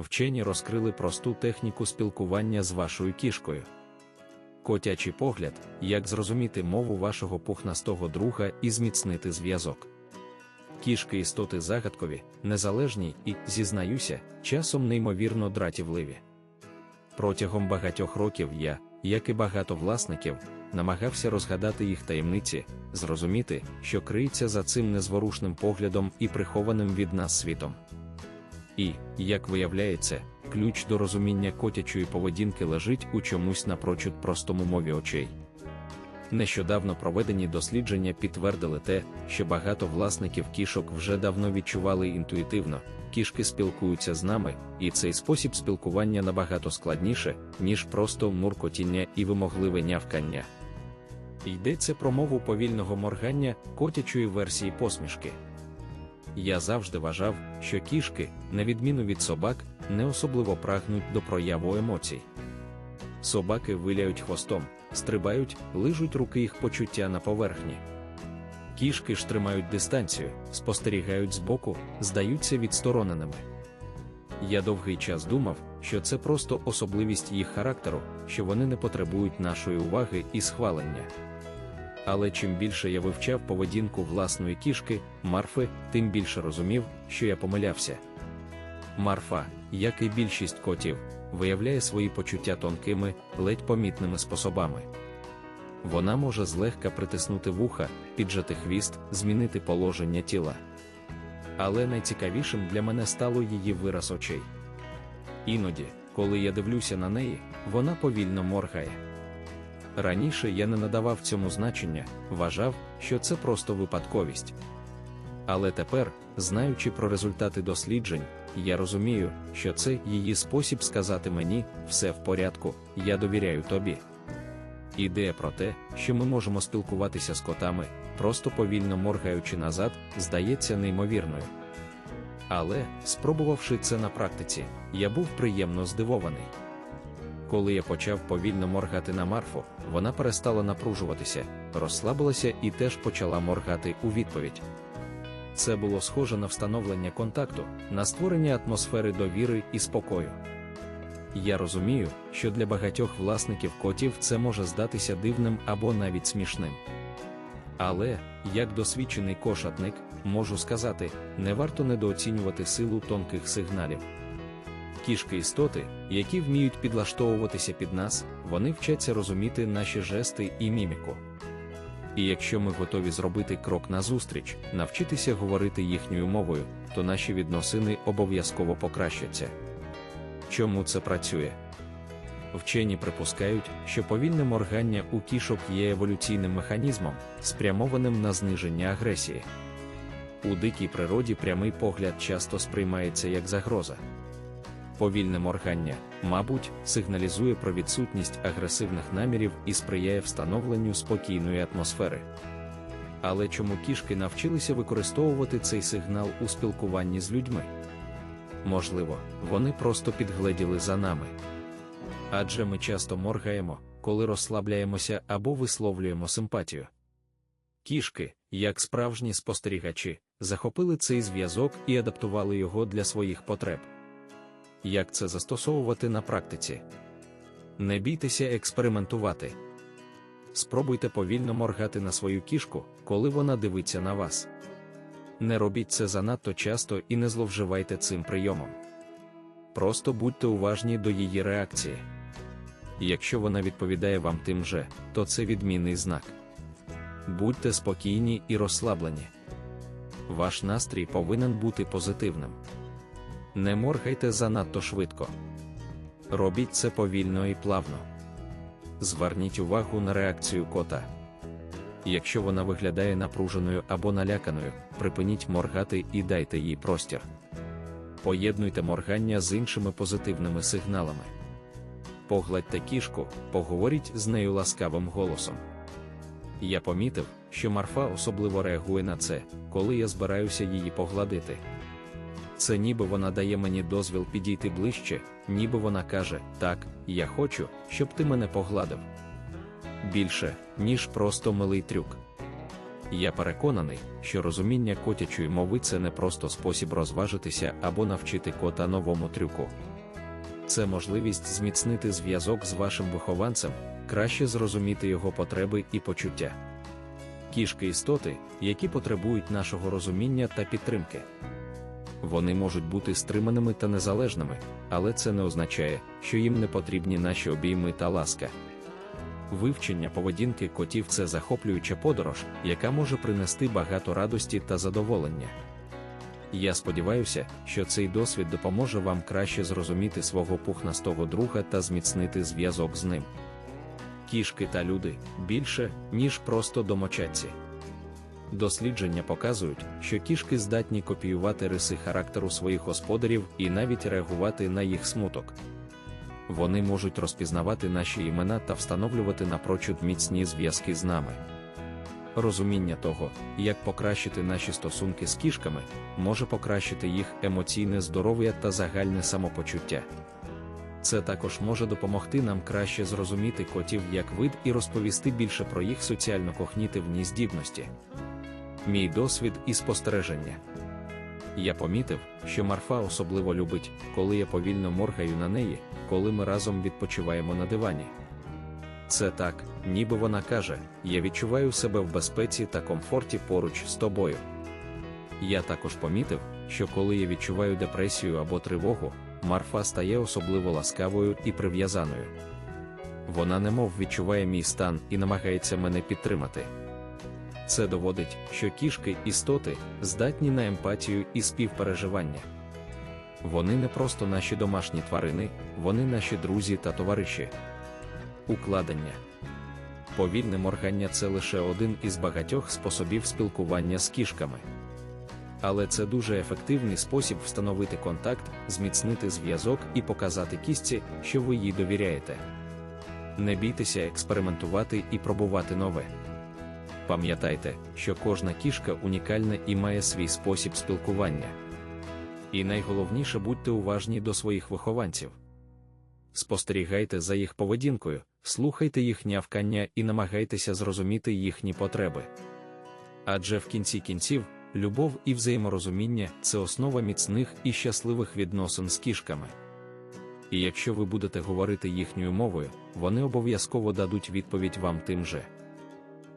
вчені розкрили просту техніку спілкування з вашою кішкою. Котячий погляд, як зрозуміти мову вашого пухнастого друга і зміцнити зв'язок. Кішки істоти загадкові, незалежні і, зізнаюся, часом неймовірно дратівливі. Протягом багатьох років я, як і багато власників, намагався розгадати їх таємниці, зрозуміти, що криється за цим незворушним поглядом і прихованим від нас світом. І, як виявляється, ключ до розуміння котячої поведінки лежить у чомусь напрочуд простому мові очей. Нещодавно проведені дослідження підтвердили те, що багато власників кішок вже давно відчували інтуїтивно, кішки спілкуються з нами, і цей спосіб спілкування набагато складніше, ніж просто муркотіння і вимогливе нявкання. Йдеться про мову повільного моргання котячої версії посмішки. Я завжди вважав, що кішки, на відміну від собак, не особливо прагнуть до прояву емоцій. Собаки виляють хвостом, стрибають, лижуть руки їх почуття на поверхні. Кішки ж тримають дистанцію, спостерігають збоку, здаються відстороненими. Я довгий час думав, що це просто особливість їх характеру, що вони не потребують нашої уваги і схвалення. Але чим більше я вивчав поведінку власної кішки, Марфи, тим більше розумів, що я помилявся. Марфа, як і більшість котів, виявляє свої почуття тонкими, ледь помітними способами. Вона може злегка притиснути вуха, піджати хвіст, змінити положення тіла. Але найцікавішим для мене стало її вираз очей. Іноді, коли я дивлюся на неї, вона повільно моргає. Раніше я не надавав цьому значення, вважав, що це просто випадковість. Але тепер, знаючи про результати досліджень, я розумію, що це її спосіб сказати мені все в порядку, я довіряю тобі. Ідея про те, що ми можемо спілкуватися з котами, просто повільно моргаючи назад, здається неймовірною. Але, спробувавши це на практиці, я був приємно здивований. Коли я почав повільно моргати на Марфу, вона перестала напружуватися, розслабилася і теж почала моргати у відповідь. Це було схоже на встановлення контакту, на створення атмосфери довіри і спокою. Я розумію, що для багатьох власників котів це може здатися дивним або навіть смішним. Але, як досвідчений кошатник, можу сказати, не варто недооцінювати силу тонких сигналів. Кішки істоти, які вміють підлаштовуватися під нас, вони вчаться розуміти наші жести і міміку. І якщо ми готові зробити крок назустріч, навчитися говорити їхньою мовою, то наші відносини обов'язково покращаться. Чому це працює? Вчені припускають, що повільне моргання у кішок є еволюційним механізмом, спрямованим на зниження агресії. У дикій природі прямий погляд часто сприймається як загроза. Повільне моргання, мабуть, сигналізує про відсутність агресивних намірів і сприяє встановленню спокійної атмосфери. Але чому кішки навчилися використовувати цей сигнал у спілкуванні з людьми? Можливо, вони просто підгледіли за нами. Адже ми часто моргаємо, коли розслабляємося або висловлюємо симпатію. Кішки, як справжні спостерігачі, захопили цей зв'язок і адаптували його для своїх потреб. Як це застосовувати на практиці? Не бійтеся експериментувати. Спробуйте повільно моргати на свою кішку, коли вона дивиться на вас. Не робіть це занадто часто і не зловживайте цим прийомом. Просто будьте уважні до її реакції. Якщо вона відповідає вам тим же, то це відмінний знак. Будьте спокійні і розслаблені. Ваш настрій повинен бути позитивним. Не моргайте занадто швидко. Робіть це повільно і плавно. Зверніть увагу на реакцію кота. Якщо вона виглядає напруженою або наляканою, припиніть моргати і дайте їй простір. Поєднуйте моргання з іншими позитивними сигналами. Погладьте кішку, поговоріть з нею ласкавим голосом. Я помітив, що Марфа особливо реагує на це, коли я збираюся її погладити. Це ніби вона дає мені дозвіл підійти ближче, ніби вона каже: Так, я хочу, щоб ти мене погладив. Більше, ніж просто милий трюк. Я переконаний, що розуміння котячої мови це не просто спосіб розважитися або навчити кота новому трюку. Це можливість зміцнити зв'язок з вашим вихованцем, краще зрозуміти його потреби і почуття. Кішки істоти, які потребують нашого розуміння та підтримки. Вони можуть бути стриманими та незалежними, але це не означає, що їм не потрібні наші обійми та ласка. Вивчення поведінки котів це захоплююча подорож, яка може принести багато радості та задоволення. Я сподіваюся, що цей досвід допоможе вам краще зрозуміти свого пухнастого друга та зміцнити зв'язок з ним. Кішки та люди більше, ніж просто домочадці. Дослідження показують, що кішки здатні копіювати риси характеру своїх господарів і навіть реагувати на їх смуток. Вони можуть розпізнавати наші імена та встановлювати напрочуд міцні зв'язки з нами. Розуміння того, як покращити наші стосунки з кішками, може покращити їх емоційне здоров'я та загальне самопочуття. Це також може допомогти нам краще зрозуміти котів як вид і розповісти більше про їх соціально-когнітивні здібності. Мій досвід і спостереження. Я помітив, що Марфа особливо любить, коли я повільно моргаю на неї, коли ми разом відпочиваємо на дивані. Це так, ніби вона каже: я відчуваю себе в безпеці та комфорті поруч з тобою. Я також помітив, що коли я відчуваю депресію або тривогу, Марфа стає особливо ласкавою і прив'язаною. Вона немов відчуває мій стан і намагається мене підтримати. Це доводить, що кішки істоти здатні на емпатію і співпереживання. Вони не просто наші домашні тварини, вони наші друзі та товариші. Укладення повільне моргання це лише один із багатьох способів спілкування з кішками. Але це дуже ефективний спосіб встановити контакт, зміцнити зв'язок і показати кістці, що ви їй довіряєте. Не бійтеся експериментувати і пробувати нове. Пам'ятайте, що кожна кішка унікальна і має свій спосіб спілкування. І найголовніше будьте уважні до своїх вихованців. Спостерігайте за їх поведінкою, слухайте їх нявкання і намагайтеся зрозуміти їхні потреби. Адже в кінці кінців, любов і взаєморозуміння це основа міцних і щасливих відносин з кішками. І якщо ви будете говорити їхньою мовою, вони обов'язково дадуть відповідь вам тим же.